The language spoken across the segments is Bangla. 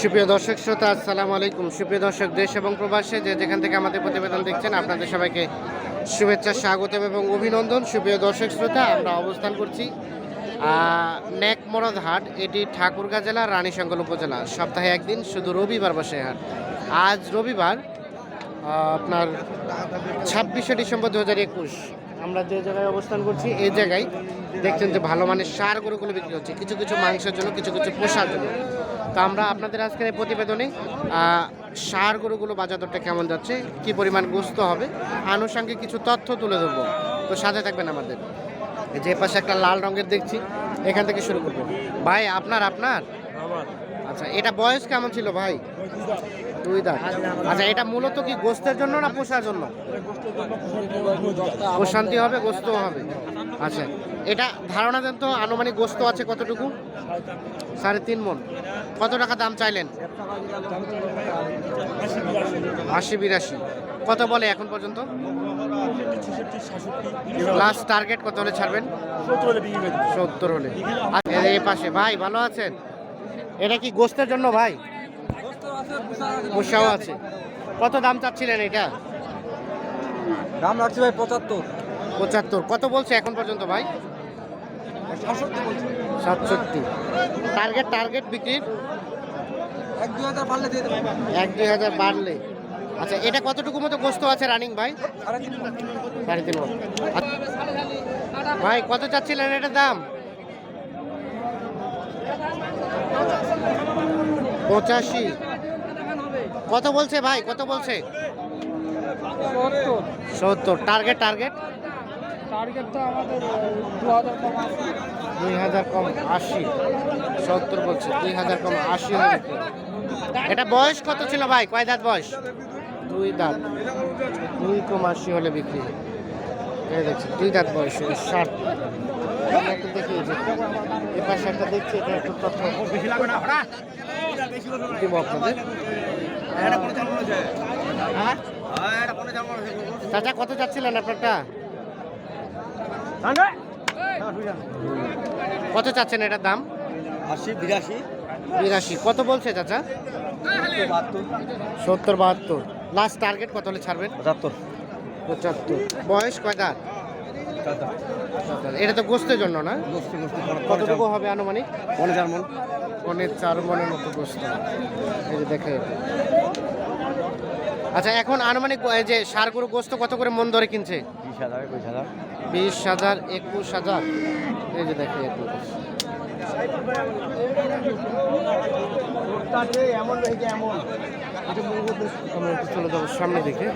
সুপ্রিয় দর্শক শ্রোতা, আসসালামু আলাইকুম। সুপ্রিয় দর্শক, দেশ এবং প্রবাসে যে যেখান থেকে আমাদের প্রতিবেদন দেখছেন, আপনাদের সবাইকে শুভেচ্ছা স্বাগত এবং অভিনন্দন। সুপ্রিয় দর্শক শ্রোতা, আমরা অবস্থান করছি নেকমরদ হাট। এটি ঠাকুরগাঁ জেলা রানীশঙ্কল উপজেলা। সপ্তাহে একদিন, শুধু রবিবার বসে হাট। আজ রবিবার আপনার ছাব্বিশে ডিসেম্বর দু হাজার একুশ। আমরা যে জায়গায় অবস্থান করছি, এই জায়গায় দেখছেন যে ভালো মানের সার গরুগুলো বিক্রি হচ্ছে। কিছু কিছু মাংসের জন্য, কিছু কিছু পোষার জন্য। তো আমরা আপনাদের আজকের এই প্রতিবেদনে সার গরুগুলো বাজার দরটা কেমন যাচ্ছে কি পরিমাণ গোস্ত হবে আনুষঙ্গিক কিছু তথ্য তুলে ধরবো। তো সাথে থাকবেন আমাদের। যে পাশে একটা লাল রঙের দেখছি এখান থেকে শুরু করব। ভাই আপনার আপনার? আচ্ছা এটা বয়স কেমন ছিল ভাই? দুই দাঁত। আচ্ছা এটা মূলত কি গোস্তের জন্য না পোষার জন্য। প্রশান্তি হবে গোস্ত হবে। আচ্ছা এটা ধারণা দেন তো আনুমানিক গোস্ত আছে কতটুকু? সাড়ে তিন মন কত টাকা দাম চাইলেন? আশি বিরাশি। কত বলে এখন পর্যন্ত? লাস্ট টার্গেট কত হলে ছাড়বেন? সত্তর হলে। এই পাশে ভাই ভালো আছেন? এটা কি গোস্তের জন্য ভাই? পোষাও আছে। কত দাম চাচ্ছিলেন এটা? দাম রাখছি ভাই পঁচাত্তর। পঁচাত্তর। কত বলছে এখন পর্যন্ত ভাই? সাতষট্টি টার্গেট টার্গেট বিক্রির? এক দুই হাজার পারলে দিয়ে এক দুই হাজার বাড়লে। আচ্ছা এটা কতটুকু মতো গোস্ত আছে রানিং ভাই? সাড়ে তিন। আচ্ছা। ভাই কত চাচ্ছিলেন এটার দাম? পঁচাশি। কত বলছে ভাই? কত বলছে? সত্তর। Target target? টার্গেট তো আমাদের দু হাজার কম দুই হাজার কম আশি সত্তর বলছে দুই হাজার কম আশি। এটা বয়স কত ছিল ভাই? কয় দাঁত বয়স? দুই দাঁত। দুই কম আশি হলে বিক্রি এই দেখছি দুই দাঁত বয়স ষাট। আমি একটু দেখি এই পাশে একটা দেখছি এটা একটু তথ্য। দিব আপনাদের হ্যাঁ? চাচা কত চাচ্ছিলেন আপনারটা? কত চাচ্ছেন এটার দাম? আশি বিরাশি। বিরাশি। কত বলছে চাচা? সত্তর বাহাত্তর। লাস্ট টার্গেট কত হলে ছাড়বেন? পঁচাত্তর। পঁচাত্তর। বয়স কয় দাঁত? এটা তো গোস্তের জন্য না? কতটুকু হবে আনুমানিক? পনেরো মন। পনেরো চার মনের মতো গোস্ত। এই যে দেখে আচ্ছা এখন আনুমানিক যে সার গরু গোস্ত কত করে মন ধরে কিনছে? বিশ হাজার একুশ হাজার। বিশ হাজার একুশ হাজার। এই যে দেখে একুশ এমন এমন আমরা একটু চলে যাব সামনে দিকে।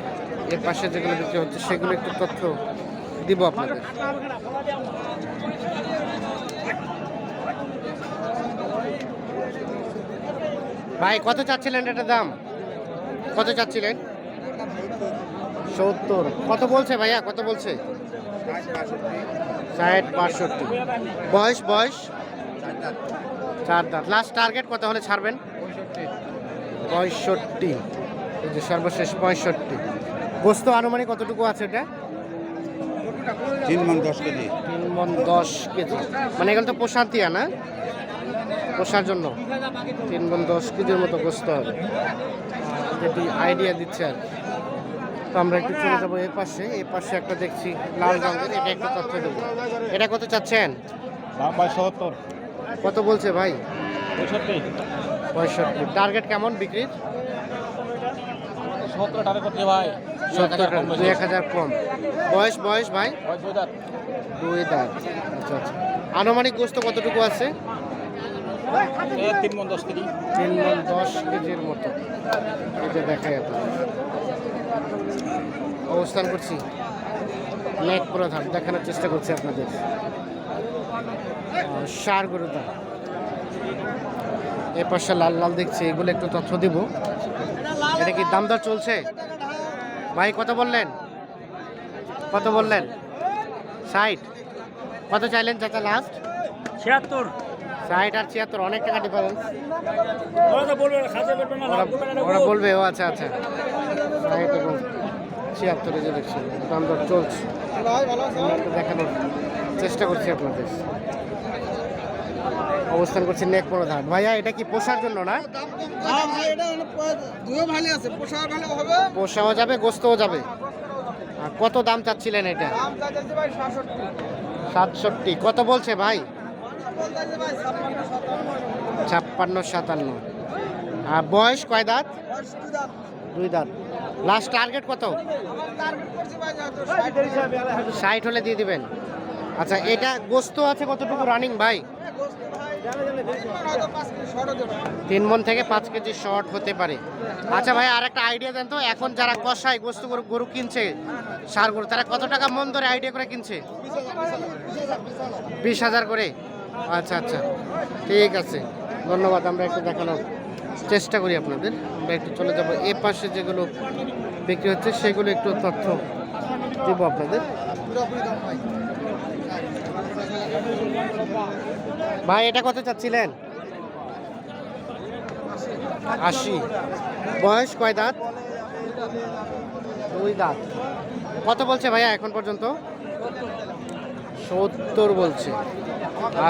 এর পাশে যেগুলো বিক্রি হচ্ছে সেগুলো একটু তথ্য দিব আপনাদের। ভাই কত চাচ্ছিলেন এটার দাম? কত চাচ্ছিলেন? সত্তর। কত বলছে ভাইয়া? কত বলছে? ষাট বাষট্টি। বয়স বয়স? চার দাঁত। লাস্ট টার্গেট কত হলে ছাড়বেন? পঁয়ষট্টি। এই যে সর্বশেষ পঁয়ষট্টি। গোস্ত আনুমানিক কতটুকু আছে এটা? তিন মন দশ কেজি। তিন মন দশ কেজি। মানে এগুলো তো পোষাতিয়া না? পোষার জন্য। তিন মন দশ কেজির মতো গোস্ত হবে। যেটি আইডিয়া দিচ্ছে আর কি। তো আমরা একটু চলে যাব এই পাশে। এই পাশে একটা দেখছি লাল রঙের এটা একটু তথ্য দেবো। এটা কত চাচ্ছেন? সত্তর। কত বলছে ভাই? পঁয়ষট্টি। পঁয়ষট্টি। টার্গেট কেমন বিক্রির? সত্তর ভাই। সত্তর দুই এক হাজার কম। বয়স বয়স ভাই? দুই দাঁত আচ্ছা আচ্ছা। আনুমানিক গোস্ত কতটুকু আছে? তিন মন দশ কেজি। তিন মন দশ কেজির মতো। এটা দেখাই আপনার অবস্থান করছি। লেক প্রধান দেখানোর চেষ্টা করছি আপনাদের। সার গরুটা। এ পাশে লাল লাল দেখছি এগুলো একটু তথ্য দিব। এটা কি দাম দর চলছে? ভাই কত বললেন? কত বললেন? ষাট। কত চাইলেন চাচা লাস্ট ছিয়াত্তর। ষাট আর ছিয়াত্তর অনেক টাকা ডিফারেন্স ওরা বলবে ও আচ্ছা আচ্ছা। ষাট এবং ছিয়াত্তরে যে দেখছি দাম দর চলছে। দেখানোর চেষ্টা করছি আপনাদের। অবস্থান করছে নেক প্রধান ভাইয়া এটা কি পোষার জন্য না? হ্যাঁ পোষাও যাবে গোস্তও যাবে। আর কত দাম চাচ্ছিলেন এটা? সাতষট্টি। কত বলছে ভাই? ছাপ্পান্ন সাতান্ন। আর বয়স কয় দাঁত। দুই দাঁত। লাস্ট টার্গেট কত? ষাট হলে দিয়ে দিবেন। আচ্ছা এটা গোস্ত আছে কতটুকু রানিং ভাই? তিন মন থেকে পাঁচ কেজি শর্ট হতে পারে। আচ্ছা ভাই আর একটা আইডিয়া দেন তো। এখন যারা কষায় গোস্ত গরু গরু কিনছে, সার গরু, তারা কত টাকা মন ধরে আইডিয়া করে কিনছে? বিশ হাজার করে। আচ্ছা আচ্ছা। ঠিক আছে। ধন্যবাদ, আমরা একটু দেখানোর চেষ্টা করি আপনাদের। আমরা একটু চলে যাব। এ পাশে যেগুলো বিক্রি হচ্ছে, সেগুলো একটু তথ্য দেবো আপনাদের। ভাই, এটা কত চাচ্ছিলেন? আশি। বয়স কয় দাঁত? দুই দাঁত। কত বলছে ভাইয়া এখন পর্যন্ত? সত্তর বলছে।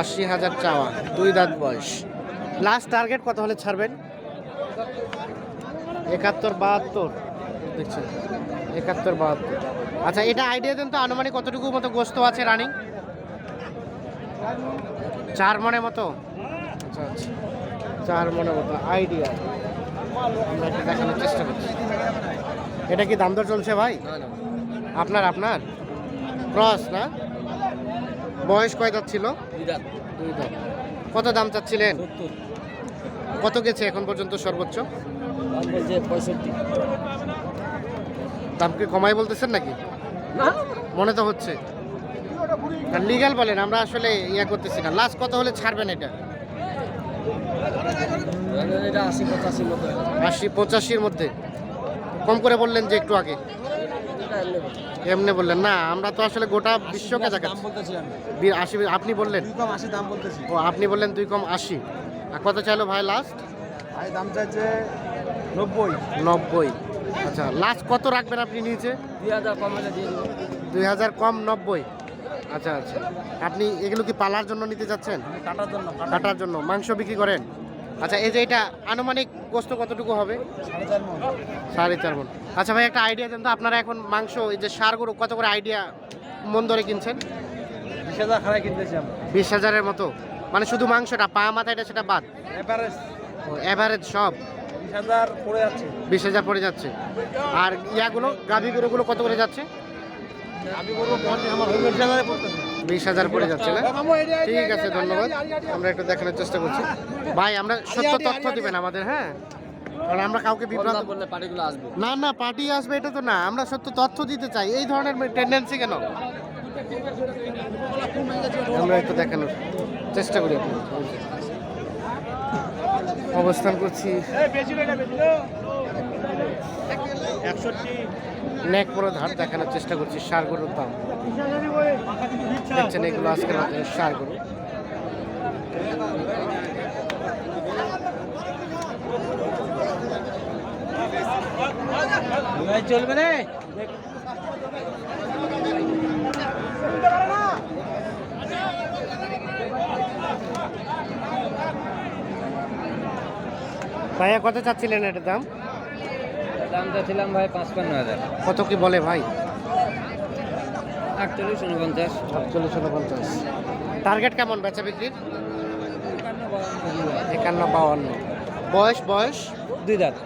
আশি হাজার চাওয়া। দুই দাঁত বয়স। লাস্ট টার্গেট কত হলে ছাড়বেন? একাত্তর বাহাত্তর। দেখছেন একাত্তর বাহাত্তর। আচ্ছা এটা আইডিয়া দেন তো আনুমানিক কতটুকু মতো গোস্ত আছে রানিং চার মনের মতো? আচ্ছা আচ্ছা। চার মনের মতো আইডিয়া আমরা দেখানোর চেষ্টা করছি। এটা কি দাম দর চলছে ভাই? আপনার আপনার? ক্রস না? বয়স কয় দাঁত ছিল? দুই দাঁত। কত দাম চাচ্ছিলেন? কত গেছে এখন পর্যন্ত সর্বোচ্চ? পঁয়ষট্টি। দাম কি কমাই বলতেছেন নাকি? মনে তো হচ্ছে। লিগাল বলেন আমরা আসলে ইয়া করতেছি না। লাস্ট কত হলে ছাড়বেন এটা? আশি পঁচাশির মধ্যে। কম করে বললেন যে একটু আগে। এমনি বললেন। না আমরা তো আসলে গোটা বিশ্বকে দেখাচ্ছি। আশি আপনি বললেন? ও আপনি বললেন দুই কম আশি। কত চাইলো ভাই লাস্ট ভাই দাম চাইছে নব্বই। নব্বই। আচ্ছা লাস্ট কত রাখবেন আপনি নিচে? দুই হাজার কম দুই হাজার কম নব্বই। আচ্ছা আচ্ছা। আপনি এগুলো কি পালার জন্য নিতে যাচ্ছেন? কাটার জন্য কাটার জন্য। মাংস বিক্রি করেন? আচ্ছা এই যে এটা আনুমানিক গোস্ত কতটুকু হবে? সাড়ে চার মন। সাড়ে চার আচ্ছা ভাই একটা আইডিয়া দেন তো। আপনারা এখন মাংস এই যে সার গরু কত করে আইডিয়া মন ধরে কিনছেন? বিশ হাজার খারাই কিনতেছি বিশ হাজারের মতো। মানে শুধু মাংসটা পা মাথা এটা সেটা বাদ। এভারেজ এভারেজ সব। বিশ হাজার পড়ে যাচ্ছে। আর ইয়াগুলো গাভী গরুগুলো কত করে যাচ্ছে? বিশ হাজারে পড়ে যাচ্ছে না? ঠিক আছে ধন্যবাদ। আমরা একটু দেখানোর চেষ্টা করছি। ভাই আমরা সত্য তথ্য দিবেন আমাদের হ্যাঁ? কারণ আমরা কাউকে বিভ্রান্ত বললে পার্টিগুলো আসবে। না না পার্টি আসবে এটা তো না। আমরা সত্য তথ্য দিতে চাই। এই ধরনের টেন্ডেন্সি কেন? আমরা একটু দেখানোর চেষ্টা করি অবস্থান করছি নেক পরে ধার দেখানোর চেষ্টা করছি, সার গরুর দাম। দেখছেন এগুলো আজকের সার গরু। চলবে রে? ভাইয়া কত চাচ্ছিলেন এটার দাম? দাম চাচ্ছিলাম ভাই পাঁচপান্ন হাজার। কত কি বলে ভাই? আটচল্লিশ উনপঞ্চাশ। সাতচল্লিশ উনপঞ্চাশ। টার্গেট কেমন বেচা বিক্রির? একান্ন বাউান্ন। বয়স বয়স? দুই দাঁত।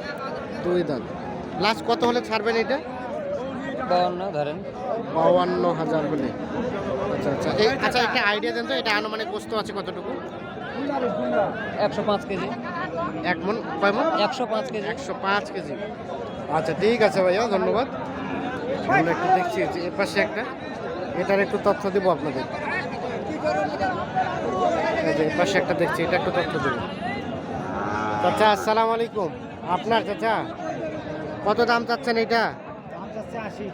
দুই দাঁত। লাস্ট কত হলে ছাড়বেন এটা? বাউন্ন ধরেন। বাউান্ন হাজার হলে। আচ্ছা আচ্ছা। আচ্ছা একটা আইডিয়া দেন তো এটা আনুমানিক বস্তু আছে কতটুকু? একশো পাঁচ কেজি। এক মন কয় মন? একশো পাঁচ কেজি। একশো পাঁচ কেজি। আচ্ছা ঠিক আছে ভাইয়া ধন্যবাদ। আমরা একটু দেখছি যে এর পাশে একটা। এটার একটু তথ্য দেবো আপনাদের। এর পাশে একটা দেখছি এটা একটু তথ্য দেবো। চাচা আসসালামু আলাইকুম। আপনার চাচা? কত দাম চাচ্ছেন এটা? আশি।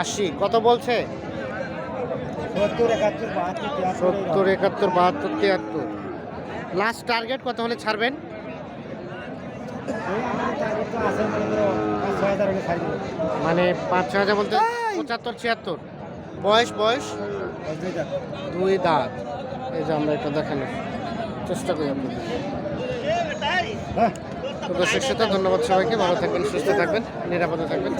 আশি কত বলছে? সত্তর একাত্তর বাহাত্তর সত্তর একাত্তর বাহাত্তর তিয়াত্তর। লাস্ট টার্গেট কত হলে ছাড়বেন? মানে পাঁচ ছ হাজার বলতে পঁচাত্তর ছিয়াত্তর। বয়স বয়স? দুই দাঁত। এই যে আমরা এটা দেখানো চেষ্টা করি আপনাদের। তো দর্শক শ্রোতা ধন্যবাদ সবাইকে। ভালো থাকবেন সুস্থ থাকবেন নিরাপদে থাকবেন।